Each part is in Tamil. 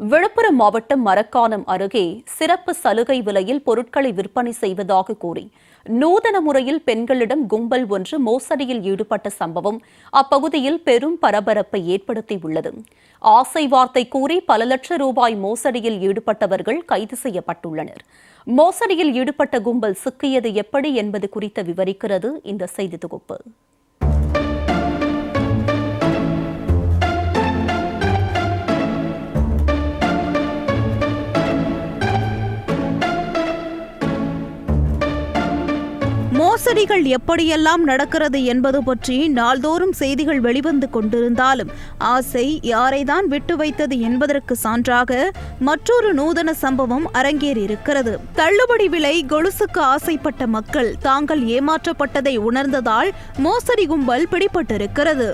விழுப்புரம் மாவட்டம் மரக்காணம் அருகே சிறப்பு சலுகை விலையில் பொருட்களை விற்பனை செய்வதாக கூறி நூதன முறையில் பெண்களிடம் கும்பல் ஒன்று மோசடியில் ஈடுபட்ட சம்பவம் அப்பகுதியில் பெரும் பரபரப்பை ஏற்படுத்தியுள்ளது. ஆசை வார்த்தை கூறி பல லட்சம் ரூபாய் மோசடியில் ஈடுபட்டவர்கள் கைது செய்யப்பட்டுள்ளனர். மோசடியில் ஈடுபட்ட கும்பல் சிக்கியது எப்படி என்பது குறித்து விவரிக்கிறது இந்த செய்தி தொகுப்பு. மோசடிகள் எப்படியெல்லாம் நடக்கிறது என்பது பற்றி நாள்தோறும் செய்திகள் வெளிவந்து கொண்டிருந்தாலும் ஆசை யாரைதான் விட்டு வைத்தது என்பதற்கு சான்றாக மற்றொரு நூதன சம்பவம் அரங்கேறியிருக்கிறது. தள்ளுபடி விலை கொலுசுக்கு ஆசைப்பட்ட மக்கள் தாங்கள் ஏமாற்றப்பட்டதை உணர்ந்ததால் மோசடி கும்பல் பிடிபட்டிருக்கிறது.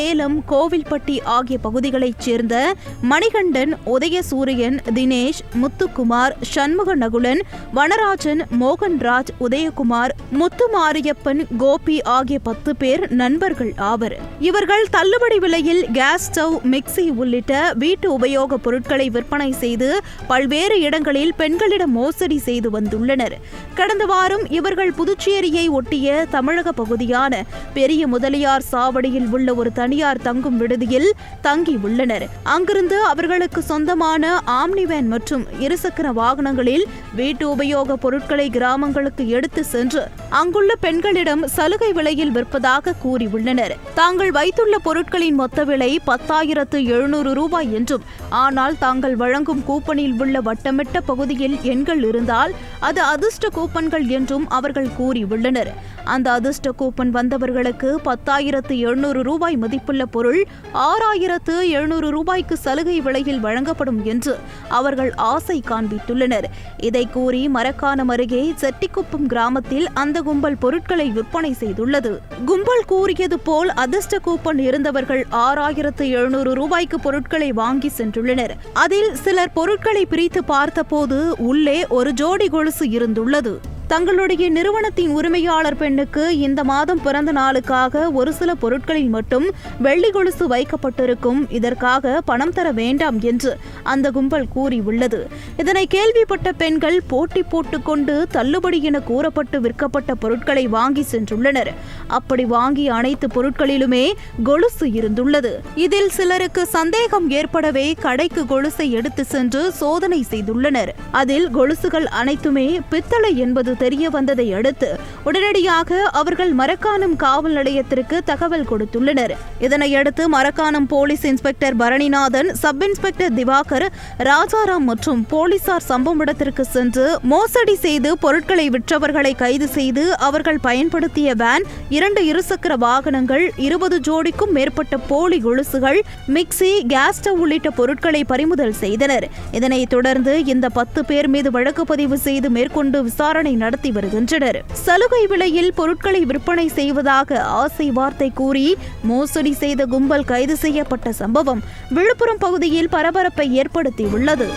சேலம் கோவில்பட்டி ஆகிய பகுதிகளைச் சேர்ந்த மணிகண்டன் உதயசூரியன் தினேஷ் முத்துக்குமார் சண்முக நகுலன் வனராஜன் மோகன்ராஜ் உதயகுமார் முத்துமாரியப்பன் கோபி ஆகிய பத்து பேர் நண்பர்கள் ஆவர். இவர்கள் தள்ளுபடி விலையில் கேஸ் ஸ்டவ் மிக்சி உள்ளிட்ட வீட்டு உபயோகப் பொருட்களை விற்பனை செய்து பல்வேறு இடங்களில் பெண்களிடம் மோசடி செய்து வந்துள்ளனர். கடந்த வாரம் இவர்கள் புதுச்சேரியை ஒட்டிய தமிழக பகுதியான பெரிய முதலியார் சாவடியில் உள்ள ஒரு தனியார் தங்கும் விடுதியில் தங்கி உள்ளனர். அங்கிருந்து அவர்களுக்கு சொந்தமான ஆம்னி வேன் மற்றும் இருசக்கர வாகனங்களில் வீட்டு உபயோக பொருட்களை கிராமங்களுக்கு எடுத்து சென்று அங்குள்ள பெண்களிடம் சலுகை விலையில் விற்பதாக கூறியுள்ளனர். தாங்கள் வைத்துள்ள பொருட்களின் மொத்த விலை பத்தாயிரத்து எழுநூறு ரூபாய் என்றும் ஆனால் தாங்கள் வழங்கும் கூப்பனில் உள்ள வட்டமிட்ட பகுதியில் எண்கள் இருந்தால் அது அதிர்ஷ்ட கூப்பன்கள் என்றும் அவர்கள் கூறியுள்ளனர். அந்த அதிர்ஷ்ட கூப்பன் வந்தவர்களுக்கு பத்தாயிரத்து எழுநூறு ரூபாய் மதிப்பு மதிப்புள்ள பொருள் ஆறாயிரத்து எழுநூறு ரூபாய்க்கு சலுகை விலையில் வழங்கப்படும் என்று அவர்கள் ஆசை காண்பித்துள்ளனர். இதை கூறி மரக்கானம் அருகே செட்டிக்குப்பம் கிராமத்தில் அந்த கும்பல் பொருட்களை விற்பனை செய்துள்ளது. கும்பல் கூறியது போல் அதிர்ஷ்ட கூப்பன் இருந்தவர்கள் ஆறாயிரத்து எழுநூறு ரூபாய்க்கு பொருட்களை வாங்கி சென்றுள்ளனர். அதில் சிலர் பொருட்களை பிரித்து பார்த்தபோது உள்ளே ஒரு ஜோடி கொலுசு இருந்துள்ளது. தங்களுடைய நிறுவனத்தின் உரிமையாளர் பெண்ணுக்கு இந்த மாதம் பிறந்த நாளுக்காக ஒரு சில பொருட்களில் மட்டும் வெள்ளி கொலுசு வைக்கப்பட்டிருக்கும். இதற்காக பணம் தர வேண்டாம் என்று அந்த கும்பல் கூறியுள்ளது. இதனை கேள்விப்பட்ட பெண்கள் போட்டி போட்டுக்கொண்டு தள்ளுபடி என கூறப்பட்டு விற்கப்பட்ட பொருட்களை வாங்கி சென்றுள்ளனர். அப்படி வாங்கிய அனைத்து பொருட்களிலுமே கொலுசு இருந்துள்ளது. இதில் சிலருக்கு சந்தேகம் ஏற்படவே கடைக்கு கொலுசை எடுத்து சென்று சோதனை செய்துள்ளனர். அதில் கொலுசுகள் அனைத்துமே பித்தளை என்பது தெரிய வந்ததை அடுத்து உடனடியாக அவர்கள் மரக்காணம் காவல் நிலையத்திற்கு தகவல் கொடுத்துள்ளனர். இதனையடுத்து Marakkanam police inspector Bharaninathan sub inspector Diwakar Rajaram மற்றும் போலீசார் சம்பவ இடத்திற்கு சென்று மோசடி செய்து பொருட்களை விற்றவர்களை கைது செய்து அவர்கள் பயன்படுத்திய வேன் இரண்டு இருசக்கர வாகனங்கள் இருபது ஜோடிக்கும் மேற்பட்ட போலி கொலுசுகள் மிக்சி கேஸ் ஸ்டவ் உள்ளிட்ட பொருட்களை பறிமுதல் செய்தனர். இதனைத் தொடர்ந்து இந்த பத்து பேர் மீது வழக்கு பதிவு செய்து மேற்கொண்டு விசாரணை நடத்தி வருகின்றனர். சலுகை விலையில் பொருட்களை விற்பனை செய்வதாக ஆசை வார்த்தை கூறி மோசடி செய்த கும்பல் கைது செய்யப்பட்ட சம்பவம் விழுப்புரம் பகுதியில் பரபரப்பை ஏற்படுத்தியுள்ளது.